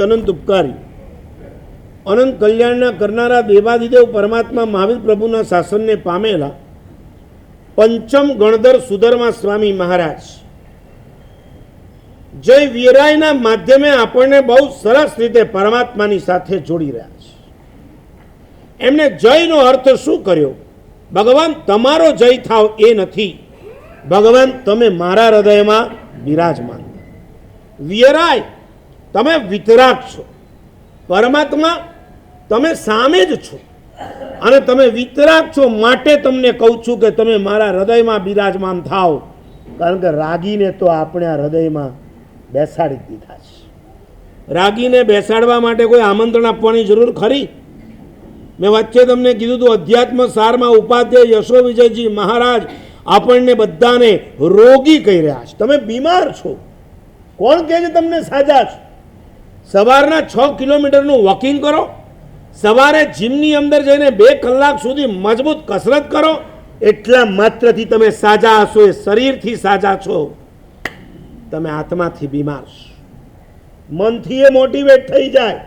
અનંત ઉપકારી. અનંત કલ્યાણના કરનારા દેવાદિદેવ પરમાત્મા મહાવીર પ્રભુના શાસનને પામેલા પંચમ ગણધર સુધર્મા સ્વામી મહારાજ. જય વીરાયના માધ્યમે આપણને બહુ સરસ રીતે પરમાત્માની સાથે જોડી રહ્યા છે. એમને જયનો અર્થ શું કર્યો? ભગવાન, તમારો જય થાવ એ નથી. ભગવાન, તમે મારા હૃદયમાં બિરાજમાન. વિયરાય તમે વિતરાગ છો. પરમાત્મા તમે સામે જ છો. અને તમે વિતરાગ છો માટે તમને કહું છું કે તમે મારા હૃદયમાં બિરાજમાન થાવ કારણ કે રાગીને તો આપણે આ હૃદયમાં બેસાડી દીધા છે. રાગીને બેસાડવા માટે કોઈ આમંત્રણ આપવાની જરૂર ખરી? મેં વચ્ચે તમને કીધું હતું, અધ્યાત્મ સારમાં ઉપાધ્યાય યશો વિજયજી મહારાજ આપણને બધાને રોગી કહી રહ્યા છે. તમે બીમાર છો. કોણ કહે છે તમને સાજા છો? સવારના છ કિલોમીટરનું વોકિંગ કરો. સવારે જીમની અંદર જઈને બે કલાક સુધી મજબૂત કસરત કરો. એટલા માત્રથી તમે સાજા હશો, એ શરીરથી સાજા છો. તમે આત્માથી બીમાર મનથી એ મોટિવેટ થઈ જાય.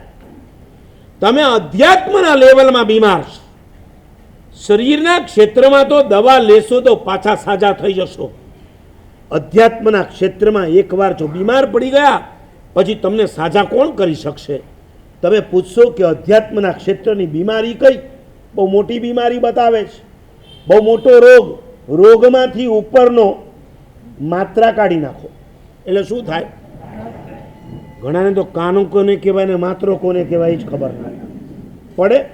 તમે અધ્યાત્મના લેવલમાં બીમાર શરીરના ક્ષેત્રમાં તો દવા લેશો તો પાછા સાજા થઈ જશો. અધ્યાત્મના ક્ષેત્રમાં એકવાર જો બીમાર પડી ગયા પછી તમને સાજા કોણ કરી શકશે? તમે પૂછશો કે અધ્યાત્મના ક્ષેત્રની બીમારી કઈ? બહુ મોટી બીમારી બતાવે છે. બહુ મોટો રોગ. રોગમાંથી ઉપરનો માત્રા કાઢી નાખો. એટલે શું થાય? ઘણાને તો કાનો કોને કહેવાય ને માત્રો કોને કહેવાય જ ખબર ના પડે.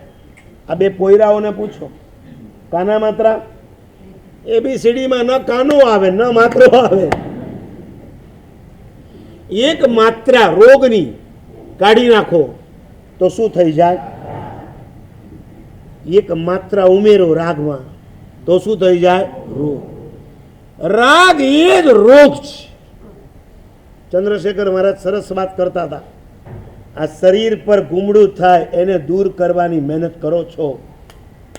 આ બે પોયરાઓને પૂછો. કાના માત્રા? એ બી સીડીમાં ન કાનો આવે, ન માત્રો આવે. એક માત્રા રોગની કાઢી નાખો, તો શું થઈ જાય? એક માત્રા ઉમેરો રાગમાં, તો શું થઈ જાય? રોગ. રાગ એ જ રોગ છે. ચંદ્રશેખર મહારાજ સરસ વાત કરતા હતા. આ શરીર પર ગુમડું થાય, એને દૂર કરવાની મહેનત કરો છો.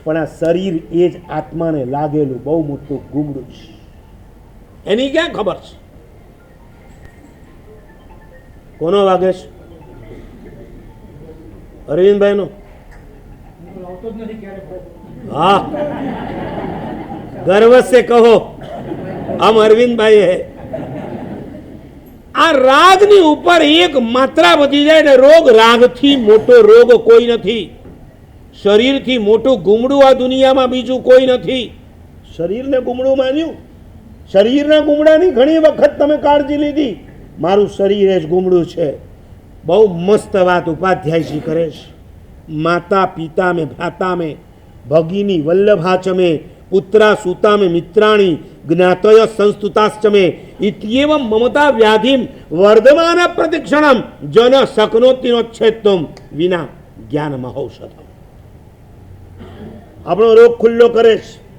પણ આ શરીર એ જ આત્માને લાગેલું બહુ મોટું ગુમડું છે. એની ક્યાં ખબર છે? કોનો વાગે છે અરવિંદભાઈનો? હા. ગર્વ સે કહો. આમ અરવિંદભાઈ હે આ રાગની ઉપર એક માત્રા વધી જાય ને રોગ રાગથી મોટો રોગ કોઈ નથી. શરીરથી મોટું ગુમડું આ દુનિયામાં બીજું કોઈ નથી. શરીરને ગુમડું માન્યું? શરીરના ગુમડાની ઘણી વખત તમે કાળજી લીધી. મારું શરીર જ ગુમડું છે. બહુ મસ્ત વાત ઉપાધ્યાયજી કરે છે. માતા પિતા મેં ભ્રાતા મેં ભગિની, વલ્લભાચમે, પુત્રા સુતા મેં મિત્રાણી, જ્ઞાતય સંસ્તુતાશ્ચમે ઇત્યેવ મમતા વ્યાધિમ, વર્ધમાન પ્રતિક્ષણમ, જન શકનોતિનોચ્છેદમ વિના જ્ઞાન મહૌષધમ. આપણો રોગ ખુલ્લો કરે છે.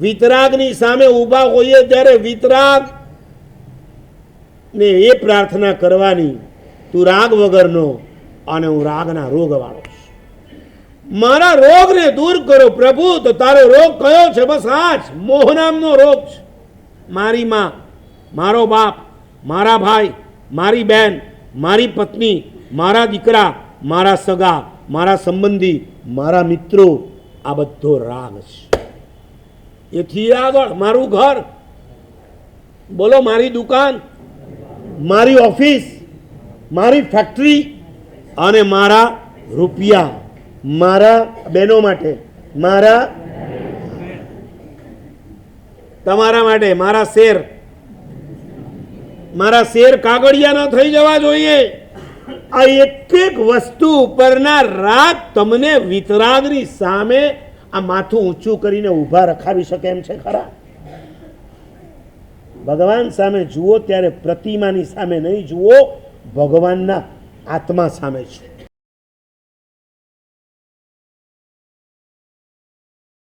વિતરાગની સામે ઊભા હોઈએ ત્યારે વિતરાગ ને એ પ્રાર્થના કરવાની તું રાગ વગરનો અને હું રાગના રોગવાળો મારા રોગને દૂર કરો પ્રભુ, તો તારો રોગ કયો છે? બસ આ જ મોહ રોગ છે. મારી માં, મારો બાપ, મારા ભાઈ, મારી બેન, મારી પત્ની, મારા દીકરા, મારા સગા, મારા સંબંધી, મારા મિત્રો, આ બધો રાગ છે. એથી આગળ મારું ઘર. બોલો, મારી દુકાન. મારી ઓફિસ, મારી ફેક્ટરી અને મારા રૂપિયા, મારા બહેનો માટે, મારા તમારા માટે, મારા શેર. મારા શેર કાગળિયાનો થઈ જવા જોઈએ. આ એક એક વસ્તુ ઉપરના રાગ તમને વિતરાગની સામે આ માથું ઊંચું કરીને ઊભા રખાવી શકે એમ છે ખરા? ભગવાન સામે જુઓ ત્યારે પ્રતિમાની સામે નહીં જુઓ ભગવાનના આત્મા સામે જુઓ